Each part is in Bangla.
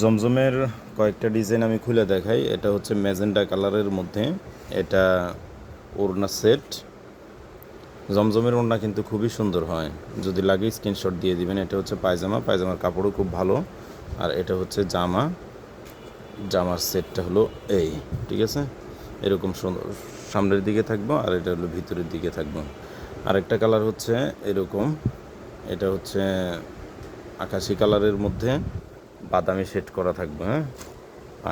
জমজমের কয়েকটা ডিজাইন আমি খুলে দেখাই। এটা হচ্ছে ম্যাজেন্ডা কালারের মধ্যে। এটা ওড়না সেট জমজমের ওড়না কিন্তু খুবই সুন্দর হয়। যদি লাগে স্ক্রিনশট দিয়ে দিবেন। এটা হচ্ছে পায়জামা। পায়জামার কাপড়ও খুব ভালো। আর এটা হচ্ছে জামা। জামার সেটটা হলো এই, ঠিক আছে? এরকম সুন্দর সামনের দিকে থাকব আর এটা হলো ভিতরের দিকে থাকব। আরেকটা কালার হচ্ছে এরকম। এটা হচ্ছে আকাশি কালারের মধ্যে। বাদামি সেট করা থাকবে হ্যাঁ?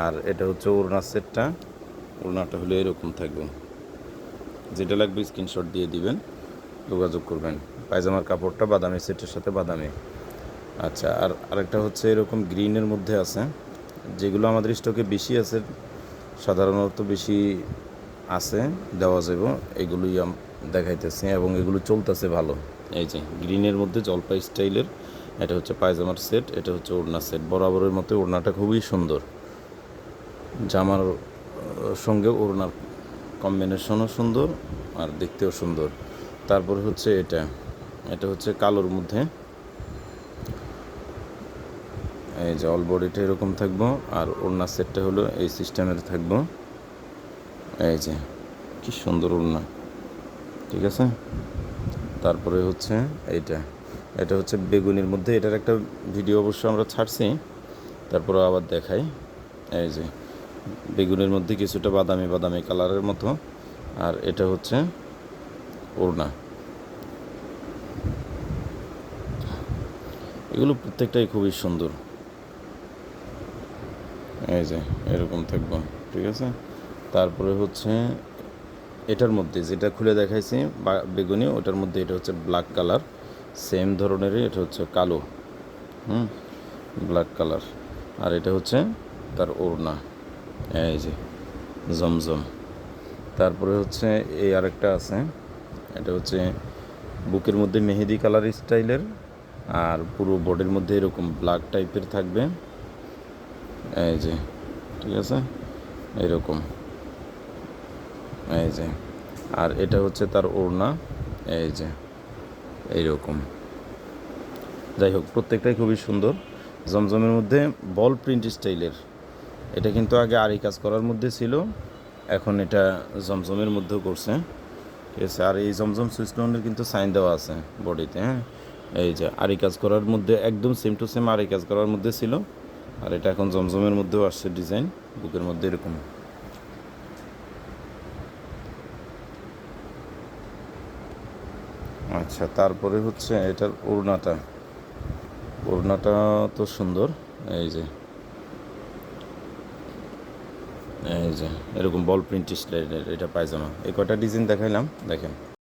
আর এটা হচ্ছে ওড়নার সেটটা ওড়নাটা হলো এরকম থাকবে। যেটা লাগবে স্ক্রিনশট দিয়ে দিবেন, যোগাযোগ করবেন। পায়জামার কাপড়টা বাদামি সেটের সাথে বাদামি। আচ্ছা আর আরেকটা হচ্ছে এরকম গ্রিনের মধ্যে আছে। যেগুলো আমাদের স্টকে বেশি আছে, সাধারণত বেশি আছে, দেওয়া যাব এগুলোই দেখাইতেছি, এবং এগুলো চলতেছে ভালো। এই যে গ্রিনের মধ্যে জলপাই স্টাইলের এটা হচ্ছে পায়জামার সেট, এটা হচ্ছে ওড়না সেট। বরাবরের মতো ওড়নাটা খুবই সুন্দর। জামার সঙ্গে ওড়নার কম্বিনেশনও সুন্দর আর দেখতেও সুন্দর। তারপরে হচ্ছে এটা। এটা হচ্ছে কালোর মধ্যে। এই যে অল বডিটা এরকম থাকব আর ওড়না সেটটা হলো এই সিস্টেমের থাকব। এই যে, কি সুন্দর ওড়না। ঠিক আছে? তারপরে হচ্ছে এইটা। এটা হচ্ছে বেগুনির মধ্যে। এটার একটা ভিডিও অবশ্য আমরা ছাড়ছি, তারপরে আবার দেখাই। এই যে, বেগুনের মধ্যে কিছুটা বাদামি বাদামি কালারের মতো। আর এটা হচ্ছে ওড়না। এগুলো প্রত্যেকটাই খুবই সুন্দর। এই যে, এরকম থাকব, ঠিক আছে? তারপরে হচ্ছে এটার মধ্যে, যেটা খুলে দেখাইছি বেগুনি, ওটার মধ্যে এটা হচ্ছে ব্ল্যাক কালার। সেম ধরনেরই, এটা হচ্ছে কালো। হুম? ব্ল্যাক কালার আর এটা হচ্ছে তার ওড়না। এই যে, জমজম। তারপরে হচ্ছে এই আরেকটা আছে। এটা হচ্ছে বুকের মধ্যে মেহেদি কালার স্টাইলের, আর পুরো বডির মধ্যে এরকম ব্ল্যাক টাইপের থাকবে। এই যে, ঠিক আছে? এরকম। এই যে, আর এটা হচ্ছে তার ওড়না। এই যে। এইরকম। যাই হোক, প্রত্যেকটাই খুবই সুন্দর। জমজমের মধ্যে বল প্রিন্ট স্টাইলের এটা কিন্তু আগে আরি কাজ করার মধ্যে ছিল, এখন এটা জমজমের মধ্যেও করছে। ঠিক আছে, আর এই জমজম সুইচলোনের কিন্তু সাইন দেওয়া আছে বডিতে হ্যাঁ? এই যে আরি কাজ করার মধ্যে, একদম সেম টু সেম আরি কাজ করার মধ্যে ছিল। আর এটা এখন জমজমের মধ্যেও আসছে ডিজাইন বুকের মধ্যে এরকম। আচ্ছা তারপরে হচ্ছে এটার ওড়নাটা। ওড়নাটা তো সুন্দর। এই যে। এই যে, এরকম বল প্রিন্ট স্টাইলের এটা পায়জামা। এই কয়টা ডিজাইন দেখাইলাম? দেখেন।